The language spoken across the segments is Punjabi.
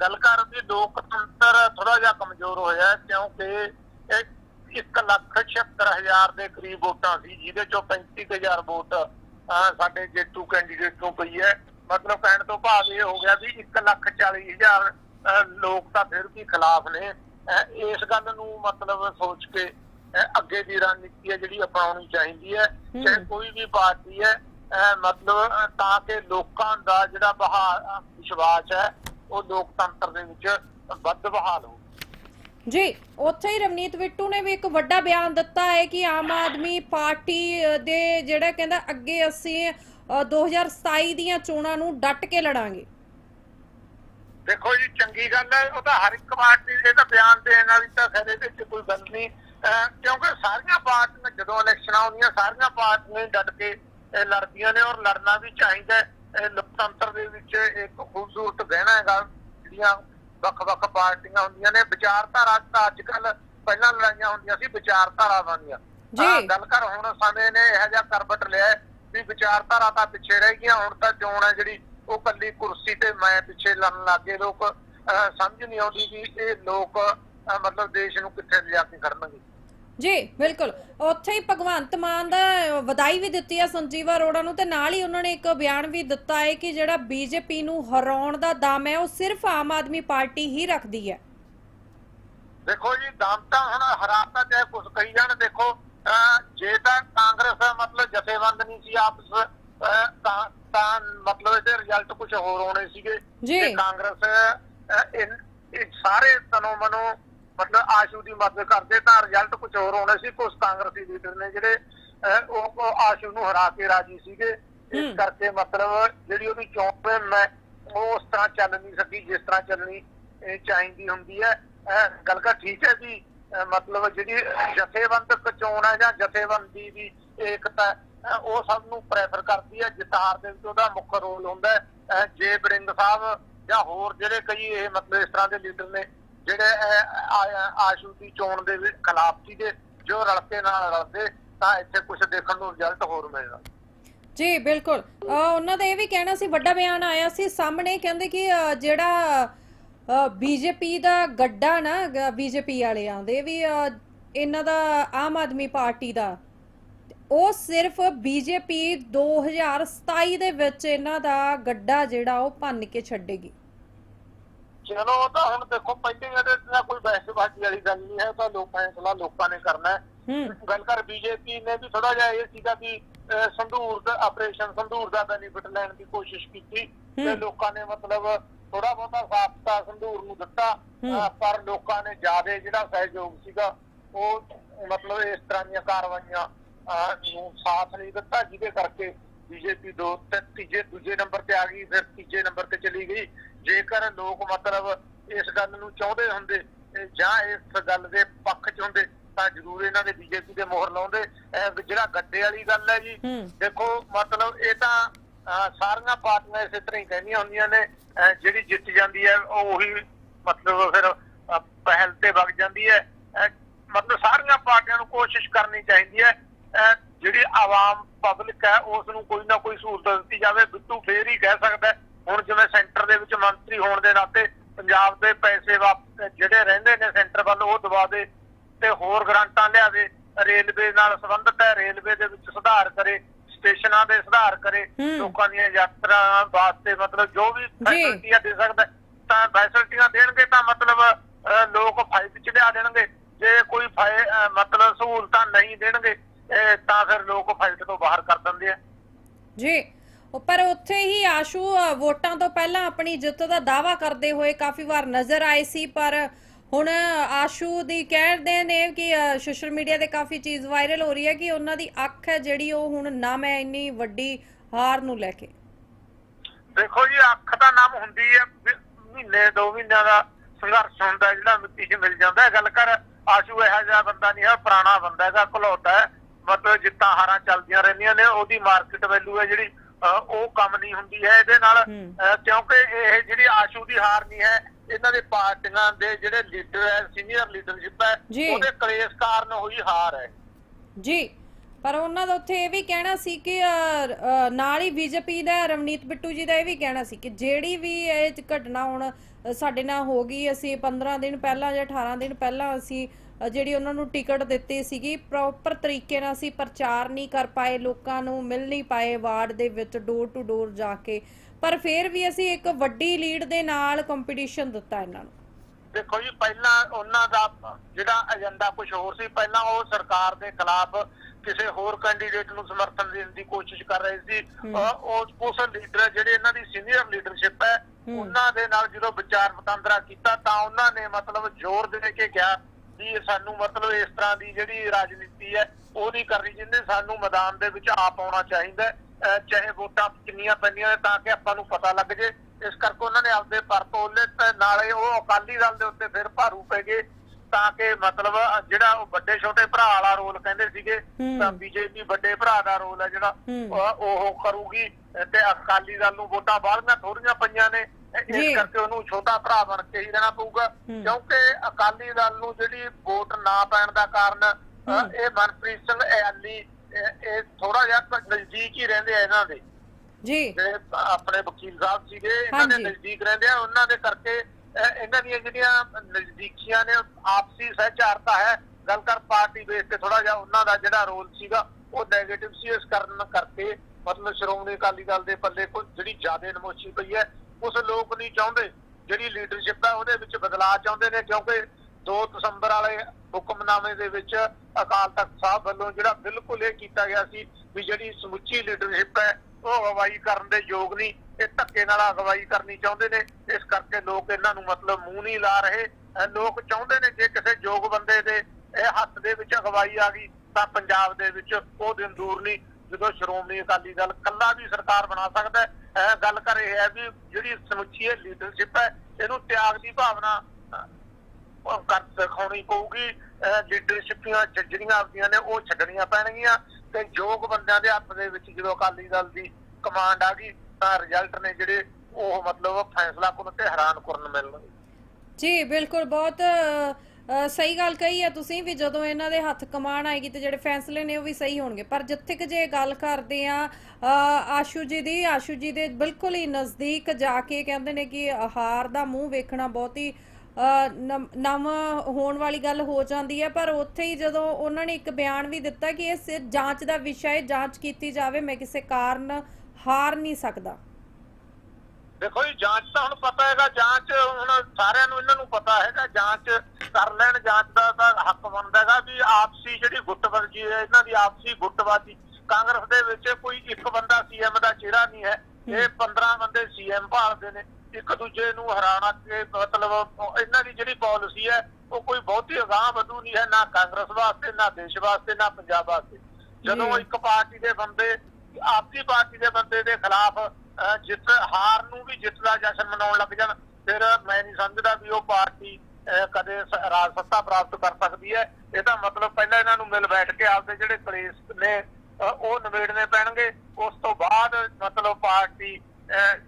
ਗੱਲ ਕਰ ਵੀ ਲੋਕਤੰਤਰ ਥੋੜਾ ਜਿਹਾ ਕਮਜ਼ੋਰ ਹੋਇਆ ਕਿਉਂਕਿ 1 ਲੱਖ 76000 ਦੇ ਕਰੀਬ ਵੋਟਾਂ ਸੀ ਜਿਹਦੇ ਚੋਂ 35000 ਵੋਟ ਸਾਡੇ ਜੇਤੂ ਕੈਂਡੀਡੇਟ ਨੂੰ ਪਈ ਹੈ। ਮਤਲਬ ਕਹਿਣ ਤੋਂ ਭਾਵ ਇਹ ਹੋ ਗਿਆ ਵੀ 1 ਲੱਖ 40000 ਅਹ, ਲੋਕ ਤਾਂ ਫਿਰ ਵੀ ਖਿਲਾਫ ਨੇ। ਇਸ ਗੱਲ ਨੂੰ ਮਤਲਬ ਸੋਚ ਕੇ ਅੱਗੇ ਦੀ ਰਣਨੀਤੀ ਹੈ ਜਿਹੜੀ ਅਪਣਾਉਣੀ ਚਾਹੀਦੀ ਹੈ। ਚਾਹੇ। ਕੋਈ ਵੀ ਪਾਰਟੀ ਹੈ ਮਤਲਬ ਤਾਂ ਕਿ ਲੋਕਾਂ ਦਾ ਜਿਹੜਾ ਬਹਾ ਅਹ, ਵਿਸ਼ਵਾਸ ਹੈ ਉਹ ਲੋਕਤੰਤਰ ਦੇ ਵਿੱਚ ਵੱਧ ਬਹਾਲ ਹੋ ਜੀ ਉੱਥੇ ਹੀ ਰਵਨੀਤ ਬਿੱਟੂ ਨੇ ਵੀ ਇੱਕ ਵੱਡਾ ਬਿਆਨ ਦਿੱਤਾ ਹੈ ਕਿ ਆਮ ਆਦਮੀ ਪਾਰਟੀ ਦੇ ਜਿਹੜਾ ਕਹਿੰਦਾ ਅੱਗੇ ਅਸੀਂ ਅ, 2027 ਦੀਆਂ ਚੋਣਾਂ ਨੂੰ ਡਟ ਕੇ ਲੜਾਂਗੇ। ਦੇਖੋ ਜੀ ਚੰਗੀ ਗੱਲ ਹੈ ਉਹ ਤਾਂ ਹਰ ਇੱਕ ਪਾਰਟੀ ਦੇ ਤਾਂ ਬਿਆਨ ਦੇਣ ਵਾਲੀ ਤਾਂ ਖੈਰ ਇਹਦੇ ਵਿੱਚ ਕੋਈ ਗੱਲ ਨਹੀਂ। ਕਿਉਂਕਿ ਸਾਰੀਆਂ ਪਾਰਟੀਆਂ ਜਦੋਂ ਇਲੈਕਸ਼ਨਾਂ ਆਉਂਦੀਆਂ ਸਾਰੀਆਂ ਪਾਰਟੀਆਂ ਡਟ ਕੇ ਲੜਦੀਆਂ ਨੇ ਔਰ ਲੜਨਾ ਵੀ ਚਾਹੀਦਾ ਲੋਕਤੰਤਰ ਦੇ ਵਿੱਚ ਇੱਕ ਖੂਬਸੂਰਤ ਗਹਿਣਾ ਹੈਗਾ ਜਿਹੜੀਆਂ ਵੱਖ-ਵੱਖ ਪਾਰਟੀਆਂ ਹੁੰਦੀਆਂ ਨੇ। ਵਿਚਾਰਧਾਰਾ ਤਾਂ ਅੱਜ ਕੱਲ ਪਹਿਲਾਂ ਲੜਾਈਆਂ ਹੁੰਦੀਆਂ ਸੀ ਵਿਚਾਰਧਾਰਾਵਾਂ ਦੀਆਂ। ਜੀ। ਗੱਲ ਕਰ ਹੁਣ ਸਮੇਂ ਨੇ ਇਹੋ ਜਿਹਾ ਕਰਵਟ ਲਿਆ ਵੀ ਵਿਚਾਰਧਾਰਾ ਤਾਂ ਪਿੱਛੇ ਰਹਿ ਗਈਆਂ ਹੁਣ ਤਾਂ ਚੋਣ ਹੈ ਜਿਹੜੀ ਉਹ ਕੱਲੀ ਕੁਰਸੀ ਤੇ ਮੈਂ ਪਿੱਛੇ ਲੜਨ ਲੱਗੇ। ਲੋਕ ਸਮਝ ਨਹੀਂ ਆਉਂਦੀ ਵੀ ਇਹ ਲੋਕ ਮਤਲਬ ਦੇਸ਼ ਨੂੰ ਕਿੱਥੇ ਲਿਜਾ ਕੇ ਖੜਨਗੇ। ਜੀ ਬਿਲਕੁਲ। ਉੱਥੇ ਹੀ ਭਗਵੰਤ ਮਾਨ ਦਾ ਵਧਾਈ ਵੀ ਦਿੱਤੀ ਹੈ ਸੰਜੀਵ ਅਰੋੜਾ ਨੂੰ ਤੇ ਨਾਲ ਹੀ ਉਹਨਾਂ ਨੇ ਇੱਕ ਬਿਆਨ ਵੀ ਦਿੱਤਾ ਹੈ ਕਿ ਜਿਹੜਾ ਬੀਜੇਪੀ ਨੂੰ ਹਰਾਉਣ ਦਾ ਦਮ ਹੈ ਉਹ ਸਿਰਫ ਆਮ ਆਦਮੀ ਪਾਰਟੀ ਹੀ ਰੱਖਦੀ ਹੈ। ਦੇਖੋ ਜੀ ਦਮ ਤਾਂ ਹੁਣ ਹਰਾਤਾ ਚਾਹੇ ਕੁਝ ਕਹੀ ਜਾਣ ਦੇਖੋ ਜੇ ਤਾਂ ਕਾਂਗਰਸ ਮਤਲਬ ਜਥੇਬੰਦ ਨਹੀਂ ਸੀ ਆਪਸ ਤਾਂ ਤਾਂ ਮਤਲਬ ਇਹਦੇ ਰਿਜ਼ਲਟ ਕੁਝ ਹੋਰ ਹੋਣੇ ਸੀਗੇ। ਤੇ ਕਾਂਗਰਸ ਇਹ ਸਾਰੇ ਤਨੋ ਮਨੋ ਮਤਲਬ ਆਸ਼ੂ ਦੀ ਮਦਦ ਕਰਦੇ ਤਾਂ ਰਿਜ਼ਲਟ ਕੁਝ ਹੋਰ ਹੋਣੇ ਸੀ ਕੁਝ ਕਾਂਗਰਸੀ ਲੀਡਰ ਨੇ ਜਿਹੜੇ ਉਹ ਆਸ਼ੂ ਨੂੰ ਹਰਾ ਕੇ ਰਾਜੀ ਸੀਗੇ। ਇਸ। ਕਰਕੇ ਮਤਲਬ ਜਿਹੜੀ ਉਹਦੀ ਚੋਣ ਹੈ ਮੈਂ ਉਹ ਉਸ ਤਰ੍ਹਾਂ ਚੱਲ ਨਹੀਂ ਸਕੀ ਜਿਸ ਤਰ੍ਹਾਂ ਚੱਲਣੀ ਚਾਹੀਦੀ ਹੁੰਦੀ ਹੈ। ਗੱਲ ਕਰ ਠੀਕ ਹੈ ਜੀ ਅਹ ਮਤਲਬ ਜਿਹੜੀ ਜਥੇਬੰਦਕ ਚੋਣ ਹੈ ਜਾਂ ਜਥੇਬੰਦੀ ਦੀ ਏਕਤਾ ਉਹ ਸਭ ਨੂੰ ਪ੍ਰੈਫਰ ਕਰਦੀ ਹੈ। ਜਿਤਾਰ ਦੇ ਵਿੱਚ ਉਹਦਾ ਮੁੱਖ ਰੋਲ ਹੁੰਦਾ ਹੈ ਜੇ ਬਰਿੰਗ ਸਾਹਿਬ ਜਾਂ ਹੋਰ ਜਿਹੜੇ ਕਈ ਇਹ ਮਤਲਬ ਇਸ ਤਰ੍ਹਾਂ ਦੇ ਲੀਡਰ ਨੇ ਜਿਹੜੇ ਅਹ, ਆ- ਆਸ਼ੂ ਦੀ ਚੋਣ ਦੇ ਵਿੱਚ ਖਿਲਾਫ ਸੀਗੇ ਜੋ ਰਲਕੇ ਨਾਲ ਰਲਦੇ ਤਾਂ ਇੱਥੇ ਕੁਝ ਦੇਖਣ ਨੂੰ ਰਿਜ਼ਲਟ ਹੋਰ ਮਿਲਦਾ। ਜੀ ਬਿਲਕੁਲ। ਉਹਨਾਂ ਦਾ ਇਹ ਵੀ ਕਹਿਣਾ ਸੀ ਵੱਡਾ ਬਿਆਨ ਆਇਆ ਸੀ ਸਾਹਮਣੇ ਕਹਿੰਦੇ ਕਿ ਜਿਹੜਾ ਬੀਜੇਪੀ ਦਾ ਗੱਡਾ ਨਾ ਬੀਜੇਪੀ ਵਾਲਿਆਂ ਦੇ ਵੀ ਇਹਨਾਂ ਦਾ ਆਮ ਆਦਮੀ ਪਾਰਟੀ ਦਾ ਉਹ ਸਿਰਫ ਬੀਜੇਪੀ 2027 ਦੇ ਵਿੱਚ ਇਹਨਾਂ ਦਾ ਗੱਡਾ ਜਿਹੜਾ ਉਹ ਭੰਨ ਕੇ ਛੱਡੇਗੀ। ਚਲੋ ਉਹ ਤਾਂ ਹੁਣ ਦੇਖੋ ਪਹਿਲੇ ਇਹਦੇ ਨਾਲ ਕੋਈ ਬਹਿਸਬਾਜ਼ੀ ਵਾਲੀ ਗੱਲ ਨਹੀਂ ਹੈ ਉਹ ਤਾਂ ਲੋਕਾਂ ਨੇ ਸਲਾਹ ਲੋਕਾਂ ਨੇ ਕਰਨਾ ਹੈ ਹੂੰ ਗੱਲ ਕਰ ਬੀਜੇਪੀ ਨੇ ਵੀ ਥੋੜਾ ਜਿਹਾ ਇਹ ਸੀਗਾ ਵੀ ਅਹ, ਸੰਧੂਰ ਦਾ ਆਪਰੇਸ਼ਨ ਸੰਧੂਰ ਦਾ ਬੈਨੀਫਿਟ ਲੈਣ ਦੀ ਕੋਸ਼ਿਸ਼ ਕੀਤੀ ਤੇ ਹੂੰ। ਲੋਕਾਂ ਨੇ ਮਤਲਬ ਥੋੜਾ ਬਹੁਤਾ ਸਾਫਤਾ ਸੰਧੂਰ ਨੂੰ ਦਿੱਤਾ ਹੂੰ। ਅਹ, ਪਰ ਲੋਕਾਂ ਨੇ ਜ਼ਿਆਦਾ ਜਿਹੜਾ ਸਹਿਯੋਗ ਸੀਗਾ ਉਹ ਮਤਲਬ ਇਸ ਤਰ੍ਹਾਂ ਦੀਆਂ ਕਾਰਵਾਈਆਂ ਅਹ, ਨੂੰ ਸਾਥ ਨਹੀਂ ਦਿੱਤਾ ਜਿਹਦੇ ਕਰਕੇ ਬੀਜੇਪੀ ਦੋ ਤੇ ਤੀਜੇ ਦੂਜੇ ਨੰਬਰ ਤੇ ਆ ਗਈ ਫਿਰ ਤੀਜੇ ਨੰਬਰ ਤੇ ਚਲੀ ਗਈ। ਜੇਕਰ ਲੋਕ ਮਤਲਬ ਇਸ ਗੱਲ ਨੂੰ ਚਾਹੁੰਦੇ ਹੁੰਦੇ ਜਾਂ ਇਸ ਗੱਲ ਦੇ ਪੱਖ ਚ ਹੁੰਦੇ ਤਾਂ ਜ਼ਰੂਰ ਇਹਨਾਂ ਦੇ ਬੀਜੇਪੀ ਦੇ ਮੋਹਰ ਲਾਉਂਦੇ। ਜਿਹੜਾ ਗੱਡੇ ਵਾਲੀ ਗੱਲ ਹੈ ਜੀ ਦੇਖੋ ਮਤਲਬ ਇਹ ਤਾਂ ਸਾਰੀਆਂ ਪਾਰਟੀਆਂ ਇਸੇ ਤਰ੍ਹਾਂ ਹੀ ਕਹਿੰਦੀਆਂ ਹੁੰਦੀਆਂ ਨੇ ਜਿਹੜੀ ਜਿੱਤ ਜਾਂਦੀ ਹੈ ਉਹ ਉਹੀ ਮਤਲਬ ਫਿਰ ਪਹਿਲ ਤੇ ਵਗ ਜਾਂਦੀ ਹੈ। ਮਤਲਬ ਸਾਰੀਆਂ ਪਾਰਟੀਆਂ ਨੂੰ ਕੋਸ਼ਿਸ਼ ਕਰਨੀ ਚਾਹੀਦੀ ਹੈ। ਜਿਹੜੀ ਆਵਾਮ ਪਬਲਿਕ ਹੈ ਉਸ ਨੂੰ ਕੋਈ ਨਾ ਕੋਈ ਸਹੂਲਤ ਦਿੱਤੀ ਜਾਵੇ ਬਿੱਟੂ ਫੇਰ ਹੀ ਕਹਿ ਸਕਦਾ। ਹੁਣ ਜਿਵੇਂ ਸੈਂਟਰ ਦੇ ਵਿੱਚ ਮੰਤਰੀ ਹੋਣ ਦੇ ਨਾਤੇ ਪੰਜਾਬ ਦੇ ਪੈਸੇ ਜਿਹੜੇ ਰਹਿੰਦੇ ਨੇ ਸੈਂਟਰ ਵੱਲ ਉਹ ਦਵਾ ਦੇ ਤੇ ਹੋਰ ਗ੍ਰਾਂਟਾਂ ਲਿਆਵੇ ਰੇਲਵੇ ਨਾਲ ਸੰਬੰਧਿਤ ਹੈ ਰੇਲਵੇ ਦੇ ਵਿੱਚ ਸੁਧਾਰ ਕਰੇ ਸਟੇਸ਼ਨਾਂ ਦੇ ਸੁਧਾਰ ਕਰੇ। ਲੋਕਾਂ ਦੀਆਂ ਯਾਤਰਾ ਵਾਸਤੇ ਮਤਲਬ ਜੋ ਵੀ ਫੈਸਿਲਿਟੀਆਂ ਦੇ ਸਕਦਾ ਤਾਂ ਫੈਸਿਲਿਟੀਆਂ ਦੇਣਗੇ ਤਾਂ ਮਤਲਬ ਲੋਕ ਫਾਇਦੇ ਚ ਲਿਆ ਦੇਣਗੇ ਜੇ ਕੋਈ ਮਤਲਬ ਸਹੂਲਤਾਂ ਨਹੀਂ ਦੇਣਗੇ ਇਹ ਤਾਂ ਫਿਰ ਲੋਕ ਫਾਇਦੇ ਤੋਂ ਬਾਹਰ ਕਰ ਦਿੰਦੇ ਆ। ਜੀ ਪਰ ਉੱਥੇ ਹੀ ਆਸ਼ੂ ਵੋਟਾਂ ਤੋਂ ਪਹਿਲਾਂ ਆਪਣੀ ਜਿੱਤ ਦਾ ਦਾਵਾ ਕਰਦੇ ਹੋਏ ਕਾਫੀ ਵਾਰ ਨਜ਼ਰ ਆਏ ਸੀ ਪਰ ਹੁਣ ਆਸ਼ੂ ਦੀ ਕਹਿੰਦੇ ਨੇ ਕਿ ਸੋਸ਼ਲ ਮੀਡੀਆ ਤੇ ਕਾਫੀ ਚੀਜ਼ ਵਾਇਰਲ ਹੋ ਰਹੀ ਹੈ ਕਿ ਉਹਨਾਂ ਦੀ ਅੱਖ ਹੈ ਜਿਹੜੀ ਉਹ ਹੁਣ ਨਾ ਮੈਂ ਇੰਨੀ ਵੱਡੀ ਹਾਰ ਨੂੰ ਲੈ ਕੇ। ਦੇਖੋ ਜੀ ਅੱਖ ਦਾ ਨਾਮ ਹੁੰਦੀ ਹੈ ਮਹੀਨੇ ਦੋ ਮਹੀਨਿਆਂ ਦਾ ਸੰਘਰਸ਼ ਹੁੰਦਾ ਜਿਹੜਾ ਮਿੱਟੀ 'ਚ ਮਿਲ ਜਾਂਦਾ ਗੱਲ ਕਰ ਆਸ਼ੂ ਇਹੋ ਜਿਹਾ ਬੰਦਾ ਨਹੀਂ ਹੈ ਪੁਰਾਣਾ ਬੰਦਾ ਹੈਗਾ ਘਲੌਤਾ ਹੈ। ਮਤਲਬ ਜਿੱਤਾਂ ਹਾਰਾਂ ਚੱਲਦੀਆਂ ਰਹਿੰਦੀਆਂ ਨੇ ਉਹਦੀ ਮਾਰਕੀਟ ਵੈਲਿਊ ਹੈ ਜਿਹੜੀ ਉਹ ਕੰਮ ਨਹੀਂ ਹੁੰਦੀ ਹੈ ਇਹਦੇ ਨਾਲ। ਕਿਉਂਕਿ ਇਹ ਜਿਹੜੀ ਆਸ਼ੂ ਦੀ ਹਾਰ ਨਹੀਂ ਹੈ ਇਹਨਾਂ ਦੇ ਪਾਰਟੀਆਂ ਦੇ ਜਿਹੜੇ ਲੀਡਰ ਹੈ ਸੀਨੀਅਰ ਲੀਡਰਸ਼ਿਪ। ਹੈ ਉਹਦੇ ਕਲੇਸ਼ ਕਾਰਨ ਹੋਈ ਹਾਰ ਹੈ। ਜੀ ਪਰ ਉਹਨਾਂ ਦਾ ਉੱਥੇ ਇਹ ਵੀ ਕਹਿਣਾ ਸੀ ਕਿ ਨਾਲ ਹੀ ਬੀਜੇਪੀ ਦਾ ਰਵਨੀਤ ਬਿੱਟੂ ਜੀ ਦਾ ਇਹ ਵੀ ਕਹਿਣਾ ਸੀ ਕਿ ਜਿਹੜੀ ਵੀ ਇਹ ਘਟਨਾ ਹੁਣ ਸਾਡੇ ਨਾਲ ਹੋ ਗਈ ਅਸੀਂ 15 ਦਿਨ ਪਹਿਲਾਂ ਜਾਂ 18 ਦਿਨ ਪਹਿਲਾਂ ਅਸੀਂ ਜਿਹੜੀ ਉਹਨਾਂ ਨੂੰ ਟਿਕਟ ਦਿੱਤੀ ਸੀਗੀ ਪ੍ਰੋਪਰ ਤਰੀਕੇ ਨਾਲ ਅਸੀਂ ਪ੍ਰਚਾਰ ਨਹੀਂ ਕਰ ਪਾਏ ਲੋਕਾਂ ਨੂੰ ਮਿਲ ਨਹੀਂ ਪਾਏ ਵਾਰਡ ਦੇ ਵਿੱਚ ਡੋਰ ਟੂ ਡੋਰ ਜਾ ਕੇ। ਪਰ ਫਿਰ ਵੀ ਅਸੀਂ ਇੱਕ ਵੱਡੀ ਲੀਡ ਦੇ ਨਾਲ ਕੰਪੀਟੀਸ਼ਨ ਦਿੱਤਾ ਇਹਨਾਂ ਨੂੰ। ਦੇਖੋ ਜੀ ਪਹਿਲਾਂ ਉਹਨਾਂ ਦਾ ਜਿਹੜਾ ਏਜੰਡਾ ਕੁਝ ਹੋਰ ਸੀ ਪਹਿਲਾਂ ਉਹ ਸਰਕਾਰ ਦੇ ਖਿਲਾਫ ਕਿਸੇ ਹੋਰ ਕੈਂਡੀਡੇਟ ਨੂੰ ਸਮਰਥਨ ਦੇਣ ਦੀ ਕੋਸ਼ਿਸ਼ ਕਰ ਰਹੇ ਸੀ। ਉਹ ਉਸ ਲੀਡਰ ਜਿਹੜੇ ਇਹਨਾਂ ਦੀ ਸੀਨੀਅਰ ਲੀਡਰਸ਼ਿਪ ਹੈ। ਉਹਨਾਂ ਦੇ ਨਾਲ ਜਦੋਂ ਵਿਚਾਰ ਵਟਾਂਦਰਾ ਕੀਤਾ ਤਾਂ ਉਹਨਾਂ ਨੇ ਮਤਲਬ ਜ਼ੋਰ ਦੇ ਕੇ ਕਿਹਾ ਵੀ ਸਾਨੂੰ ਮਤਲਬ ਇਸ ਤਰ੍ਹਾਂ ਦੀ ਜਿਹੜੀ ਰਾਜਨੀਤੀ ਹੈ ਉਹ ਨਹੀਂ ਕਰਨੀ ਜਿੰਨੇ ਸਾਨੂੰ ਮੈਦਾਨ ਦੇ ਵਿੱਚ ਆਪ ਆਉਣਾ ਚਾਹੀਦਾ ਚਾਹੇ ਵੋਟਾਂ ਕਿੰਨੀਆਂ ਪੈਂਦੀਆਂ ਨੇ ਤਾਂ ਕਿ ਆਪਾਂ ਨੂੰ ਪਤਾ ਲੱਗ ਜੇ ਇਸ ਕਰਕੇ ਉਹਨਾਂ ਨੇ ਆਪਦੇ ਪਰ ਤੋਲੇ ਤੇ ਨਾਲੇ ਉਹ ਅਕਾਲੀ ਦਲ ਦੇ ਉੱਤੇ ਫਿਰ ਭਾਰੂ ਪੈ ਗਏ ਤਾਂ ਕਿ ਮਤਲਬ ਜਿਹੜਾ ਉਹ ਵੱਡੇ ਛੋਟੇ ਭਰਾ ਵਾਲਾ ਰੋਲ ਕਹਿੰਦੇ ਸੀਗੇ। ਤਾਂ ਬੀਜੇਪੀ ਵੱਡੇ ਭਰਾ ਦਾ ਰੋਲ ਹੈ ਜਿਹੜਾ। ਉਹ ਉਹ ਕਰੂਗੀ ਤੇ ਅਕਾਲੀ ਦਲ ਨੂੰ ਵੋਟਾਂ ਬਾਹਲੀਆਂ ਥੋੜੀਆਂ ਪਈਆਂ ਨੇ। ਇਸ ਕਰਕੇ ਉਹਨੂੰ ਛੋਟਾ ਭਰਾ ਬਣ ਕੇ ਹੀ ਰਹਿਣਾ ਪਊਗਾ। ਕਿਉਂਕਿ ਅਕਾਲੀ ਦਲ ਨੂੰ ਜਿਹੜੀ ਵੋਟ ਨਾ ਪੈਣ ਦਾ ਕਾਰਨ। ਇਹ ਮਨਪ੍ਰੀਤ ਸਿੰਘ ਐਲੀ ਇਹ- ਥੋੜਾ ਜਿਹਾ ਨਜ਼ਦੀਕ ਹੀ ਰਹਿੰਦੇ ਆ ਇਹਨਾਂ ਦੇ। ਜੀ। ਆਪਣੇ ਵਕੀਲ ਸਾਹਿਬ ਸੀਗੇ ਇਹਨਾਂ ਦੇ। ਨਜ਼ਦੀਕ ਰਹਿੰਦੇ ਆ। ਉਹਨਾਂ ਦੇ ਕਰਕੇ ਇਹਨਾਂ ਦੀਆਂ ਜਿਹੜੀਆਂ ਨਜ਼ਦੀਕੀਆਂ ਨੇ ਆਪਸੀ ਸਹਿਚਾਰਤਾ ਹੈ। ਗੱਲ ਕਰ ਪਾਰਟੀ ਬੇਸ ਤੇ ਥੋੜਾ ਜਿਹਾ ਉਹਨਾਂ ਦਾ ਜਿਹੜਾ ਰੋਲ ਸੀਗਾ ਉਹ ਨੈਗੇਟਿਵ ਸੀ। ਇਸ ਕਾਰਨ ਕਰਕੇ ਮਤਲਬ ਸ਼੍ਰੋਮਣੀ ਅਕਾਲੀ ਦਲ ਦੇ ਪੱਲੇ ਕੋਈ ਜਿਹੜੀ ਜ਼ਿਆਦਾ ਨਮੋਸ਼ੀ ਪਈ ਹੈ ਉਸ ਲੋਕ ਨਹੀਂ ਚਾਹੁੰਦੇ, ਜਿਹੜੀ ਲੀਡਰਸ਼ਿਪ ਹੈ ਉਹਦੇ ਵਿੱਚ ਬਦਲਾਅ ਚਾਹੁੰਦੇ ਨੇ, ਕਿਉਂਕਿ 2 ਦਸੰਬਰ ਵਾਲੇ ਹੁਕਮਨਾਮੇ ਦੇ ਵਿੱਚ ਅਕਾਲ ਤਖਤ ਸਾਹਿਬ ਵੱਲੋਂ ਜਿਹੜਾ ਬਿਲਕੁਲ ਇਹ ਕੀਤਾ ਗਿਆ ਸੀ ਵੀ ਜਿਹੜੀ ਸਮੁੱਚੀ ਲੀਡਰਸ਼ਿਪ ਹੈ, ਉਹ ਅਗਵਾਈ ਕਰਨ ਦੇ ਯੋਗ ਨਹੀਂ, ਇਹ ਧੱਕੇ ਨਾਲ ਅਗਵਾਈ ਕਰਨੀ ਚਾਹੁੰਦੇ ਨੇ, ਇਸ ਕਰਕੇ ਲੋਕ ਇਹਨਾਂ ਨੂੰ ਮਤਲਬ ਮੂੰਹ ਨਹੀਂ ਲਾ ਰਹੇ। ਲੋਕ ਚਾਹੁੰਦੇ ਨੇ ਜੇ ਕਿਸੇ ਯੋਗ ਬੰਦੇ ਦੇ ਇਹ ਹੱਥ ਦੇ ਵਿੱਚ ਅਗਵਾਈ ਆ ਗਈ, ਤਾਂ ਪੰਜਾਬ ਦੇ ਵਿੱਚ ਉਹ ਦਿਨ ਦੂਰ ਨਹੀਂ ਜਦੋਂ ਸ਼੍ਰੋਮਣੀ ਅਕਾਲੀ ਦਲ ਕੱਲਾ ਵੀ ਸਰਕਾਰ ਬਣਾ ਸਕਦਾ ਹੈ ਗੱਲ ਕਰ ਇਹ ਹੈ ਵੀ ਜਿਹੜੀ ਸਮੁੱਚੀ ਇਹ ਲੀਡਰਸ਼ਿਪ ਹੈ, ਇਹਨੂੰ ਤਿਆਗ ਦੀ ਭਾਵਨਾ ਕਰ ਦਿਖਾਉਣੀ ਪਊਗੀ। ਲੀਡਰਸ਼ਿਪ ਜਿਹੜੀਆਂ ਆਪਦੀਆਂ ਨੇ, ਉਹ ਛੱਡਣੀਆਂ ਪੈਣਗੀਆਂ ਤੇ ਯੋਗ ਬੰਦਿਆਂ ਦੇ ਹੱਥ ਦੇ ਵਿੱਚ ਜਦੋਂ ਅਕਾਲੀ ਦਲ ਦੀ ਕਮਾਂਡ ਆ ਗਈ, ਤਾਂ ਰਿਜ਼ਲਟ ਨੇ ਜਿਹੜੇ ਉਹ ਮਤਲਬ ਫੈਸਲਾ ਕੁਨ ਤੇ ਹੈਰਾਨ ਕਰਨ ਮਿਲਣਗੇ। ਜੀ, ਬਿਲਕੁਲ ਬਹੁਤ ਸਹੀ ਗੱਲ ਕਹੀ ਹੈ ਤੁਸੀਂ ਵੀ ਜਦੋਂ ਇਹਨਾਂ ਦੇ ਹੱਥ ਕਮਾਨ ਆਏਗੀ ਤੇ ਜਿਹੜੇ ਫੈਸਲੇ ਨੇ ਉਹ ਵੀ ਸਹੀ ਹੋਣਗੇ। ਪਰ ਜਿੱਥੇ ਕਿ ਜੇ ਗੱਲ ਕਰਦੇ ਆ ਆਸ਼ੂ ਜੀ ਦੀ ਆਸ਼ੂ ਜੀ ਦੇ ਬਿਲਕੁਲ ਹੀ ਨਜ਼ਦੀਕ ਜਾ ਕੇ ਕਹਿੰਦੇ ਨੇ ਕਿ ਹਾਰ ਦਾ ਮੂੰਹ ਵੇਖਣਾ ਬਹੁਤ ਹੀ ਅ, ਨਮ ਨਮ ਹੋਣ ਵਾਲੀ ਗੱਲ ਹੋ ਜਾਂਦੀ ਹੈ ਪਰ ਉੱਥੇ ਹੀ ਜਦੋਂ ਉਹਨਾਂ ਨੇ ਇੱਕ ਬਿਆਨ ਵੀ ਦਿੱਤਾ ਕਿ ਇਹ ਸਿਰ ਜਾਂਚ ਦਾ ਵਿਸ਼ਾ ਹੈ ਜਾਂਚ ਕੀਤੀ ਜਾਵੇ ਮੈਂ ਕਿਸੇ ਕਾਰਨ ਹਾਰ ਨਹੀਂ ਸਕਦਾ। ਦੇਖੋ ਜੀ ਜਾਂਚ ਤਾਂ ਹੁਣ ਪਤਾ ਹੈਗਾ ਜਾਂਚ ਹੁਣ ਸਾਰਿਆਂ ਨੂੰ ਇਹਨਾਂ ਨੂੰ ਪਤਾ ਹੈਗਾ ਜਾਂਚ ਕਰ ਲੈਣ ਜਾਂਚ ਦਾ ਤਾਂ ਹੱਕ ਬਣਦਾ ਹੈਗਾ ਵੀ ਆਪਸੀ ਜਿਹੜੀ ਗੁੱਟਬਾਜ਼ੀ ਹੈ ਇਹਨਾਂ ਦੀ ਆਪਸੀ ਗੁੱਟਬਾਜ਼ੀ ਕਾਂਗਰਸ ਦੇ ਵਿੱਚ ਕੋਈ ਇੱਕ ਬੰਦਾ ਸੀਐਮ ਦਾ ਚਿਹਰਾ ਨਹੀਂ ਹੈ ਇਹ 15 ਬੰਦੇ ਸੀਐਮ ਭਾਲਦੇ ਨੇ ਇੱਕ ਦੂਜੇ ਨੂੰ ਹਰਾਣਾ ਕੇ ਮਤਲਬ ਇਹਨਾਂ ਦੀ ਜਿਹੜੀ ਪਾਲਿਸੀ ਹੈ ਉਹ ਕੋਈ ਬਹੁਤੀ ਅਗਾਹ ਵਧੂ ਨਹੀਂ ਹੈ ਨਾ ਕਾਂਗਰਸ ਵਾਸਤੇ ਨਾ ਦੇਸ਼ ਵਾਸਤੇ ਨਾ ਪੰਜਾਬ ਵਾਸਤੇ। ਜਦੋਂ। ਇੱਕ ਪਾਰਟੀ ਦੇ ਬੰਦੇ ਆਪਸੀ ਪਾਰਟੀ ਦੇ ਬੰਦੇ ਦੇ ਖਿਲਾਫ ਜਿੱਤ ਹਾਰ ਨੂੰ ਵੀ ਜਿੱਤ ਦਾ ਜਸ਼ਨ ਮਨਾਉਣ ਲੱਗ ਜਾਣ। ਫਿਰ ਮੈਂ ਨਹੀਂ ਸਮਝਦਾ ਵੀ ਉਹ ਪਾਰਟੀ ਕਦੇ ਰਾਜ ਸੱਤਾ ਪ੍ਰਾਪਤ ਕਰ ਸਕਦੀ ਹੈ। ਇਹਦਾ ਮਤਲਬ ਪਹਿਲਾਂ ਇਹਨਾਂ ਨੂੰ ਮਿਲ ਬੈਠ ਕੇ ਆਪਦੇ ਜਿਹੜੇ ਕਲੇਸ਼ ਨੇ ਉਹ ਨਿਬੇੜਨੇ ਪੈਣਗੇ। ਉਸ ਤੋਂ ਬਾਅਦ ਮਤਲਬ ਪਾਰਟੀ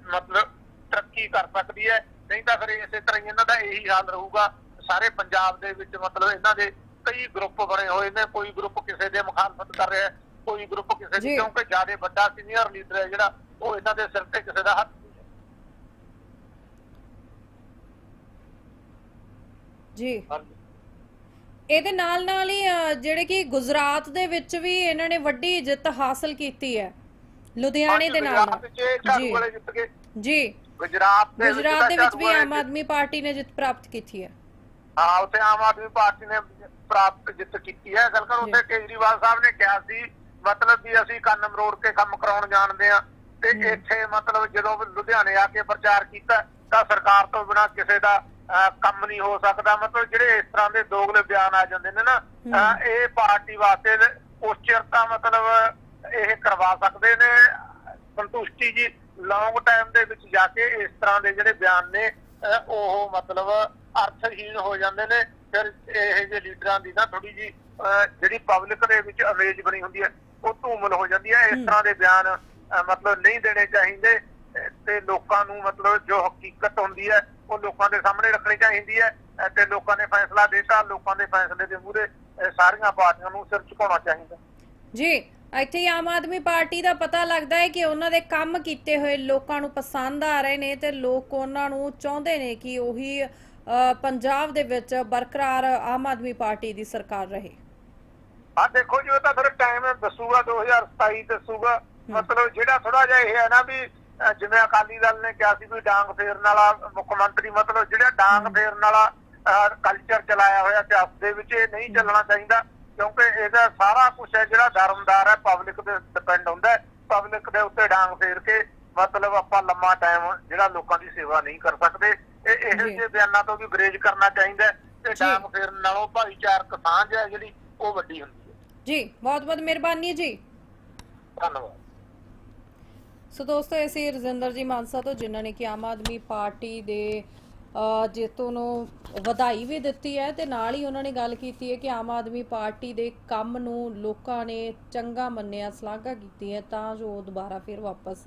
ਮਤਲਬ ਤਰੱਕੀ ਕਰ ਸਕਦੀ ਹੈ। ਨਹੀਂ ਤਾਂ ਫਿਰ ਇਸੇ ਤਰ੍ਹਾਂ ਹੀ ਇਹਨਾਂ ਦਾ ਇਹੀ ਹਾਲ ਰਹੂਗਾ। ਸਾਰੇ ਪੰਜਾਬ ਦੇ ਵਿੱਚ ਮਤਲਬ ਇਹਨਾਂ ਦੇ ਕਈ ਗਰੁੱਪ ਬਣੇ ਹੋਏ ਨੇ। ਕੋਈ ਗਰੁੱਪ ਕਿਸੇ ਦੇ ਮੁਖਾਲਫਤ ਕਰ ਰਿਹਾ ਕੋਈ ਗਰੁੱਪ ਕਿਸੇ ਦੀ। ਕਿਉਂਕਿ ਜ਼ਿਆਦਾ ਵੱਡਾ ਸੀਨੀਅਰ ਲੀਡਰ ਹੈ ਜਿਹੜਾ ਉਹ ਇਹਨਾਂ ਦੇ ਸਿਰ ਤੇ ਕਿਸੇ ਦਾ ਹੱਥ ਨਹੀਂ ਹੈ। ਜੀ। ਹਾਂਜੀ। ਇਹਦੇ ਨਾਲ ਨਾਲ ਹੀ ਅ, ਜਿਹੜੇ ਕਿ ਗੁਜਰਾਤ ਦੇ ਵਿੱਚ ਵੀ ਇਹਨਾਂ ਨੇ ਵੱਡੀ ਜਿੱਤ ਹਾਸਲ ਕੀਤੀ ਹੈ। ਲੁਧਿਆਣੇ ਦੇ ਨਾਲ। ਗੁਜਰਾਤ 'ਚ ਇਹ ਝਾੜੂ ਜੀ। ਵਾਲੇ ਜਿੱਤ ਗਏ। ਜੀ। ਗੁਜਰਾਤ ਦੇ ਗੁਜਰਾਤ ਦੇ ਵਿੱਚ ਵੀ ਆਮ ਆਦਮੀ ਪਾਰਟੀ ਨੇ ਜਿੱਤ ਪ੍ਰਾਪਤ ਕੀਤੀ ਹੈ। ਹਾਂ ਉੱਥੇ ਆਮ ਆਦਮੀ ਪਾਰਟੀ ਨੇ ਪ੍ਰਾਪਤ ਜਿੱਤ ਕੀਤੀ ਹੈ। ਗੱਲ ਕਰ ਉੱਥੇ ਕੇਜਰੀਵਾਲ ਸਾਹਿਬ ਨੇ ਕਿਹਾ ਸੀ ਮਤਲਬ ਵੀ ਅਸੀਂ ਕੰਨ ਮਰੋੜ ਕੇ ਕੰਮ ਕਰਾਉਣ ਜਾਣਦੇ ਆ ਤੇ ਇੱਥੇ ਮਤਲਬ ਜਦੋਂ ਲੁਧਿਆਣੇ ਆ ਕੇ ਪ੍ਰਚਾਰ ਕੀਤਾ ਤਾਂ ਸਰਕਾਰ ਤੋਂ ਬਿਨਾਂ ਕਿਸੇ ਦਾ ਕੰਮ ਨਹੀਂ ਹੋ ਸਕਦਾ। ਮਤਲਬ ਜਿਹੜੇ ਇਸ ਤਰ੍ਹਾਂ ਦੇ ਦੋਗਲੇ ਬਿਆਨ ਆ ਜਾਂਦੇ ਨੇ ਨਾ ਇਹ ਪਾਰਟੀ ਵਾਸਤੇ ਉਸ ਚਿਰ ਤਾਂ ਮਤਲਬ ਇਹ ਕਰਵਾ ਸਕਦੇ ਨੇ। ਸੰਤੁਸ਼ਟੀ ਜੀ ਲੌਂਗ ਟਾਈਮ ਦੇ ਵਿੱਚ ਜਾ ਕੇ ਇਸ ਤਰ੍ਹਾਂ ਦੇ ਜਿਹੜੇ ਬਿਆਨ ਨੇ ਉਹ ਮਤਲਬ ਅਰਥਹੀਣ ਹੋ ਜਾਂਦੇ ਨੇ। ਫਿਰ ਇਹ ਜਿਹੇ ਲੀਡਰਾਂ ਦੀ ਨਾ ਥੋੜੀ ਜੀ ਜਿਹੜੀ ਪਬਲਿਕ ਦੇ ਵਿੱਚ ਇਮੇਜ ਬਣੀ ਹੁੰਦੀ ਹੈ ਉਹ ਧੂਮਲ ਹੋ ਜਾਂਦੀ ਹੈ। ਇਸ ਤਰ੍ਹਾਂ ਦੇ ਬਿਆਨ ਮਤਲਬ ਨਹੀਂ ਦੇਣੇ ਚਾਹੀਦੇ ਤੇ ਲੋਕਾਂ ਨੂੰ ਮਤਲਬ ਜੋ ਹਕੀਕਤ ਹੁੰਦੀ ਹੈ ਉਹ ਲੋਕਾਂ ਦੇ ਸਾਹਮਣੇ ਰੱਖਣੀ ਚਾਹੀਦੀ ਹੈ ਤੇ ਲੋਕਾਂ ਨੇ ਫੈਸਲਾ ਦਿੱਤਾ ਲੋਕਾਂ ਦੇ ਫੈਸਲੇ ਦੇ ਮੂਹਰੇ ਸਾਰੀਆਂ ਪਾਰਟੀਆਂ ਨੂੰ ਸਿਰ ਝੁਕਾਉਣਾ ਚਾਹੀਦਾ। ਜੀ ਇੱਥੇ ਆਮ ਆਦਮੀ ਪਾਰਟੀ ਦਾ ਪਤਾ ਲੱਗਦਾ ਹੈ ਕਿ ਉਹਨਾਂ ਦੇ ਕੰਮ ਕੀਤੇ ਹੋਏ ਲੋਕਾਂ ਨੂੰ ਪਸੰਦ ਆ ਰਹੇ ਨੇ ਤੇ ਲੋਕ ਉਹਨਾਂ ਨੂੰ ਚਾਹੁੰਦੇ ਨੇ ਕਿ ਉਹੀ ਪੰਜਾਬ ਦੇ ਵਿੱਚ ਬਰਕਰਾਰ ਆਮ ਆਦਮੀ ਪਾਰਟੀ ਦੀ ਸਰਕਾਰ ਰਹੇ। ਆ ਦੇਖੋ ਜੀ ਉਹ ਤਾਂ ਫਿਰ ਟਾਈਮ ਦੱਸੂਗਾ 2027 ਦੱਸੂਗਾ। ਮਤਲਬ ਜਿਹੜਾ ਥੋੜਾ ਜਿਹਾ ਇਹ ਹੈ ਨਾ ਵੀ ਜਿਵੇਂ ਅਕਾਲੀ ਦਲ ਨੇ ਕਿਹਾ ਸੀ ਵੀ ਡਾਂਗ ਫੇਰਨ ਵਾਲਾ ਮੁੱਖ ਮੰਤਰੀ ਮਤਲਬ ਜਿਹੜਾ ਡਾਂਗ ਫੇਰਨ ਵਾਲਾ ਕਲਚਰ ਚਲਾਇਆ ਹੋਇਆ ਸਿਆਸਤ ਦੇ ਵਿੱਚ ਇਹ ਨਹੀਂ ਚੱਲਣਾ ਚਾਹੀਦਾ ਕਿਉਂਕਿ ਇਹਦਾ ਸਾਰਾ ਕੁਝ ਹੈ ਜਿਹੜਾ ਧਰਮਦਾਰ ਹੈ ਪਬਲਿਕ ਤੇ ਡਿਪੈਂਡ ਹੁੰਦਾ ਹੈ। ਪਬਲਿਕ ਦੇ ਉੱਤੇ ਡਾਂਗ ਫੇਰ ਕੇ ਮਤਲਬ ਆਪਾਂ ਲੰਮਾ ਟਾਈਮ ਜਿਹੜਾ ਲੋਕਾਂ ਦੀ ਸੇਵਾ ਨਹੀਂ ਕਰ ਸਕਦੇ। ਇਹ ਇਹੋ। ਜਿਹੇ ਬਿਆਨਾਂ ਤੋਂ ਵੀ ਗਰੇਜ ਕਰਨਾ ਚਾਹੀਦਾ ਤੇ। ਡਾਂਗ ਫੇਰਨ ਨਾਲੋਂ ਭਾਈਚਾਰਕ ਸਾਂਝ ਹੈ ਜਿਹੜੀ ਉਹ ਵੱਡੀ ਹੁੰਦੀ ਹੈ। ਜੀ ਬਹੁਤ ਬਹੁਤ ਮਿਹਰਬਾਨੀ ਜੀ। ਧੰਨਵਾਦ। ਸੋ ਦੋਸਤੋ, ਇਹ ਰਜਿੰਦਰ ਜੀ ਮਾਨਸਾ ਤੋਂ, ਜਿਨ੍ਹਾਂ ਨੇ ਕਿ ਆਮ ਆਦਮੀ ਪਾਰਟੀ ਦੇ ਜੇਤੂ ਨੂੰ ਵਧਾਈ ਵੀ ਦਿੱਤੀ ਹੈ ਤੇ ਨਾਲ ਹੀ ਉਹਨਾਂ ਨੇ ਗੱਲ ਕੀਤੀ ਹੈ ਕਿ ਆਮ ਆਦਮੀ ਪਾਰਟੀ ਦੇ ਕੰਮ ਨੂੰ ਲੋਕਾਂ ਨੇ ਚੰਗਾ ਮੰਨਿਆ, ਸ਼ਲਾਘਾ ਕੀਤੀ ਹੈ, ਤਾਂ ਜੋ ਦੁਬਾਰਾ ਫਿਰ ਵਾਪਸ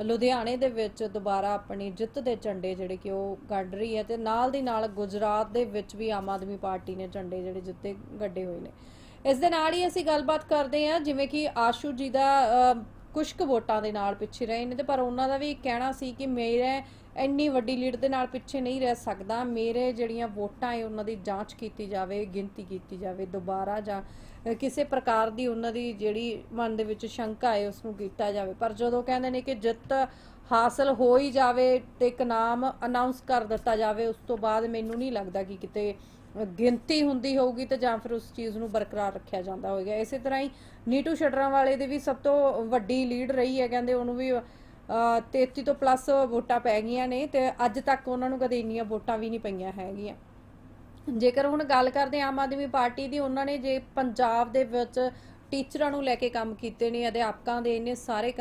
ਲੁਧਿਆਣੇ ਦੇ ਵਿੱਚ ਦੁਬਾਰਾ ਆਪਣੀ ਜਿੱਤ ਦੇ ਝੰਡੇ ਜਿਹੜੇ ਕਿ ਉਹ ਗੱਡ ਰਹੀ ਹੈ ਤੇ ਨਾਲ ਦੀ ਨਾਲ ਗੁਜਰਾਤ ਦੇ ਵਿੱਚ ਵੀ ਆਮ ਆਦਮੀ ਪਾਰਟੀ ਨੇ ਝੰਡੇ ਜਿਹੜੇ ਜਿੱਤੇ ਗੱਡੇ ਹੋਏ ਨੇ। ਇਸ ਦੇ ਨਾਲ ਹੀ ਅਸੀਂ ਗੱਲਬਾਤ ਕਰਦੇ ਹਾਂ, ਜਿਵੇਂ ਕਿ ਆਸ਼ੂ ਜੀ ਦਾ ਅ, ਕੁ ਵੋਟਾਂ ਦੇ ਨਾਲ ਪਿੱਛੇ ਰਹੇ ਨੇ ਤੇ ਪਰ ਉਹਨਾਂ ਦਾ ਵੀ ਕਹਿਣਾ ਸੀ ਕਿ ਮੇਰੇ ਇੰਨੀ ਵੱਡੀ ਲੀਡ ਦੇ ਨਾਲ ਪਿੱਛੇ ਨਹੀਂ ਰਹਿ ਸਕਦਾ। ਮੇਰੇ ਜਿਹੜੀਆਂ ਵੋਟਾਂ ਏ ਉਹਨਾਂ ਦੀ ਜਾਂਚ ਕੀਤੀ ਜਾਵੇ ਗਿਣਤੀ ਕੀਤੀ ਜਾਵੇ ਦੁਬਾਰਾ ਜਾਂ ਕਿਸੇ ਪ੍ਰਕਾਰ ਦੀ ਉਹਨਾਂ ਦੀ ਜਿਹੜੀ ਮਨ ਦੇ ਵਿੱਚ ਸ਼ੰਕਾ ਹੈ ਉਸ ਨੂੰ ਕੀਤਾ ਜਾਵੇ। ਪਰ ਜਦੋਂ ਕਹਿੰਦੇ ਨੇ ਕਿ ਜਿੱਤ ਹਾਸਲ ਹੋ ਹੀ ਜਾਵੇ ਤੇ ਇੱਕ ਨਾਮ ਅਨਾਉਂਸ ਕਰ ਦਿੱਤਾ ਜਾਵੇ ਉਸ ਤੋਂ ਬਾਅਦ ਮੈਨੂੰ ਨਹੀਂ ਲੱਗਦਾ ਕਿ ਕਿਤੇ ਗਿਣਤੀ ਹੁੰਦੀ ਹੋਊਗੀ ਤੇ ਜਾਂ ਫਿਰ ਉਸ ਚੀਜ਼ ਨੂੰ ਬਰਕਰਾਰ ਰੱਖਿਆ ਜਾਂਦਾ ਹੋਵੇਗਾ ਇਸੇ ਤਰ੍ਹਾਂ ਹੀ ਨੀਟੂ ਸ਼ਟਰਾਂ ਵਾਲੇ ਦੀ ਵੀ ਸਭ ਤੋਂ ਵੱਡੀ ਲੀਡ ਰਹੀ ਹੈ, ਕਹਿੰਦੇ ਉਹਨੂੰ ਵੀ 33 ਤੋਂ ਪਲੱਸ ਵੋਟਾਂ ਪੈ ਗਈਆਂ ਨੇ ਤੇ ਅੱਜ ਤੱਕ ਉਹਨਾਂ ਨੂੰ ਕਦੇ ਇੰਨੀਆਂ ਵੋਟਾਂ ਵੀ ਨਹੀਂ ਪਈਆਂ ਹੈਗੀਆਂ। ਜੇਕਰ ਹੁਣ ਗੱਲ ਕਰਦੇ ਆਮ ਆਦਮੀ ਪਾਰਟੀ ਦੀ, ਉਹਨਾਂ ਨੇ ਜੇ ਪੰਜਾਬ ਦੇ ਵਿੱਚ ਟੀਚਰਾਂ ਨੂੰ ਲੈ ਕੇ ਕੰਮ ਕੀਤੇ ਨੇ, ਅਧਿਆਪਕਾਂ ਦੇ ਇਹਨੇ ਸਾਰੇ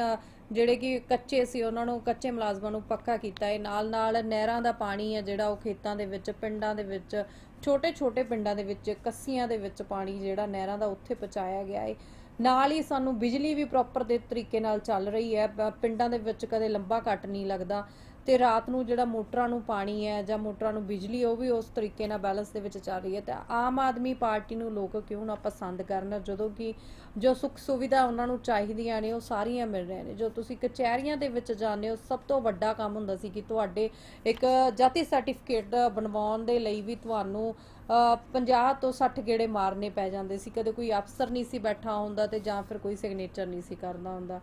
ਜਿਹੜੇ ਕਿ ਕੱਚੇ ਸੀ, ਉਹਨਾਂ ਨੂੰ, ਕੱਚੇ ਮੁਲਾਜ਼ਮਾਂ ਨੂੰ ਪੱਕਾ ਕੀਤਾ ਹੈ। ਨਾਲ ਨਾਲ ਨਹਿਰਾਂ ਦਾ ਪਾਣੀ ਹੈ ਜਿਹੜਾ ਉਹ ਖੇਤਾਂ ਦੇ ਵਿੱਚ, ਪਿੰਡਾਂ ਦੇ ਵਿੱਚ ਛੋਟੇ ਛੋਟੇ ਪਿੰਡਾਂ ਦੇ ਵਿੱਚ, ਕੱਸੀਆਂ ਦੇ ਵਿੱਚ ਪਾਣੀ ਜਿਹੜਾ ਨਹਿਰਾਂ ਦਾ ਉੱਥੇ ਪਹੁੰਚਾਇਆ ਗਿਆ ਹੈ ਨਾਲ ਹੀ ਸਾਨੂੰ ਬਿਜਲੀ ਵੀ ਪ੍ਰੋਪਰ ਦੇ ਤਰੀਕੇ ਨਾਲ ਚੱਲ ਰਹੀ ਹੈ। ਪਿੰਡਾਂ ਦੇ ਵਿੱਚ ਕਦੇ ਲੰਬਾ ਕੱਟ ਨਹੀਂ ਲੱਗਦਾ। ਤੇ ਰਾਤ ਨੂੰ ਜਿਹੜਾ ਮੋਟਰਾਂ ਨੂੰ ਪਾਣੀ ਹੈ ਜਾਂ ਮੋਟਰਾਂ ਨੂੰ ਬਿਜਲੀ ਉਹ ਵੀ ਉਸ ਤਰੀਕੇ ਨਾਲ ਬੈਲੈਂਸ ਦੇ ਵਿੱਚ ਚੱਲ ਰਹੀ ਹੈ। ਤੇ ਆਮ ਆਦਮੀ ਪਾਰਟੀ ਨੂੰ ਲੋਕ ਕਿਉਂ ਨਾ ਪਸੰਦ ਕਰਨ? ਜਦੋਂ ਕਿ ਜੋ ਸੁੱਖ ਸੁਵਿਧਾ ਉਹਨਾਂ ਨੂੰ ਚਾਹੀਦੀਆਂ ਨੇ ਉਹ ਸਾਰੀਆਂ ਮਿਲ ਰਹੀਆਂ ਨੇ। ਜੋ ਤੁਸੀਂ ਕਚਹਿਰੀਆਂ ਦੇ ਵਿੱਚ ਜਾਂਦੇ ਹੋ ਸਭ ਤੋਂ ਵੱਡਾ ਕੰਮ ਹੁੰਦਾ ਸੀ ਕਿ ਤੁਹਾਡੇ ਇੱਕ ਜਾਤੀ ਸਰਟੀਫਿਕੇਟ ਬਣਵਾਉਣ ਦੇ ਲਈ ਵੀ ਤੁਹਾਨੂੰ ਅ, 50 ਤੋਂ 60 ਗੇੜੇ ਮਾਰਨੇ ਪੈ ਜਾਂਦੇ ਸੀ। ਕਦੇ ਕੋਈ ਅਫਸਰ ਨਹੀਂ ਸੀ ਬੈਠਾ ਹੁੰਦਾ ਤੇ ਜਾਂ ਫਿਰ ਕੋਈ ਸਿਗਨੇਚਰ ਨਹੀਂ ਸੀ ਕਰਦਾ ਹੁੰਦਾ।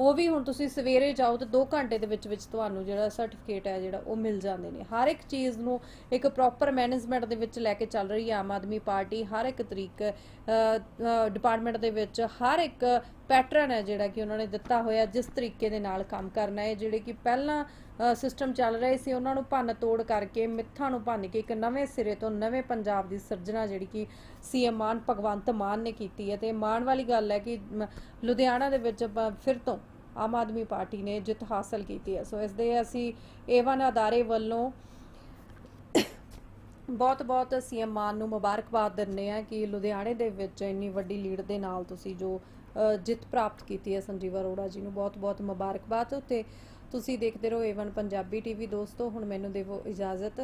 ਉਹ ਵੀ ਹੁਣ ਤੁਸੀਂ ਸਵੇਰੇ ਜਾਓ ਤੇ 2 ਘੰਟੇ ਦੇ ਵਿੱਚ ਵਿੱਚ ਤੁਹਾਨੂੰ ਜਿਹੜਾ ਸਰਟੀਫਿਕੇਟ ਹੈ ਜਿਹੜਾ ਉਹ ਮਿਲ ਜਾਂਦੇ ਨੇ। ਹਰ ਇੱਕ ਚੀਜ਼ ਨੂੰ ਇੱਕ ਪ੍ਰੋਪਰ ਮੈਨੇਜਮੈਂਟ ਦੇ ਵਿੱਚ ਲੈ ਕੇ ਚੱਲ ਰਹੀ ਹੈ ਆਮ ਆਦਮੀ ਪਾਰਟੀ, ਹਰ ਇੱਕ ਤਰੀਕ ਡਿਪਾਰਟਮੈਂਟ ਦੇ ਵਿੱਚ ਹਰ ਇੱਕ ਪੈਟਰਨ ਹੈ ਜਿਹੜਾ ਕਿ ਉਹਨਾਂ ਨੇ ਦਿੱਤਾ ਹੋਇਆ, ਜਿਸ ਤਰੀਕੇ ਦੇ ਨਾਲ ਕੰਮ ਕਰਨਾ ਹੈ, ਜਿਹੜੇ ਕਿ ਪਹਿਲਾਂ ਸਿਸਟਮ ਚੱਲ ਰਹੇ ਸੀ, ਉਹਨਾਂ ਨੂੰ ਭੰਨ ਤੋੜ ਕਰਕੇ ਮਿੱਥਾਂ ਨੂੰ ਭੰਨ ਕੇ ਇੱਕ ਨਵੇਂ ਸਿਰੇ ਤੋਂ ਨਵੇਂ ਪੰਜਾਬ ਦੀ ਸਿਰਜਣਾ ਜਿਹੜੀ ਕਿ ਸੀਐਮ ਮਾਨ ਭਗਵੰਤ ਮਾਨ ਨੇ ਕੀਤੀ ਹੈ। ਤੇ ਮਾਣ ਵਾਲੀ ਗੱਲ ਹੈ ਕਿ ਲੁਧਿਆਣਾ ਦੇ ਵਿੱਚ ਫਿਰ ਤੋਂ ਆਮ ਆਦਮੀ ਪਾਰਟੀ ਨੇ ਜਿੱਤ ਹਾਸਲ ਕੀਤੀ ਹੈ। ਸੋ ਇਸ ਦੇ ਅਸੀਂ ਏਵਨ ਅਦਾਰੇ ਵੱਲੋਂ ਬਹੁਤ ਬਹੁਤ ਸੀਐਮ ਮਾਨ ਨੂੰ ਮੁਬਾਰਕਬਾਦ ਦਿੰਦੇ ਆ ਕਿ ਲੁਧਿਆਣੇ ਦੇ ਵਿੱਚ ਇੰਨੀ ਵੱਡੀ ਲੀਡ ਦੇ ਨਾਲ ਤੁਸੀਂ ਜੋ ਜਿੱਤ ਪ੍ਰਾਪਤ ਕੀਤੀ ਹੈ ਸੰਜੀਵ ਅਰੋੜਾ ਜੀ ਨੂੰ। ਬਹੁਤ ਬਹੁਤ ਮੁਬਾਰਕਬਾਦ। ਤੇ ਤੁਸੀਂ ਦੇਖਦੇ ਰਹੋ ਏਵਨ ਪੰਜਾਬੀ ਟੀਵੀ ਦੋਸਤੋ, ਹੁਣ ਮੈਨੂੰ ਦੇਵੋ ਇਜਾਜ਼ਤ।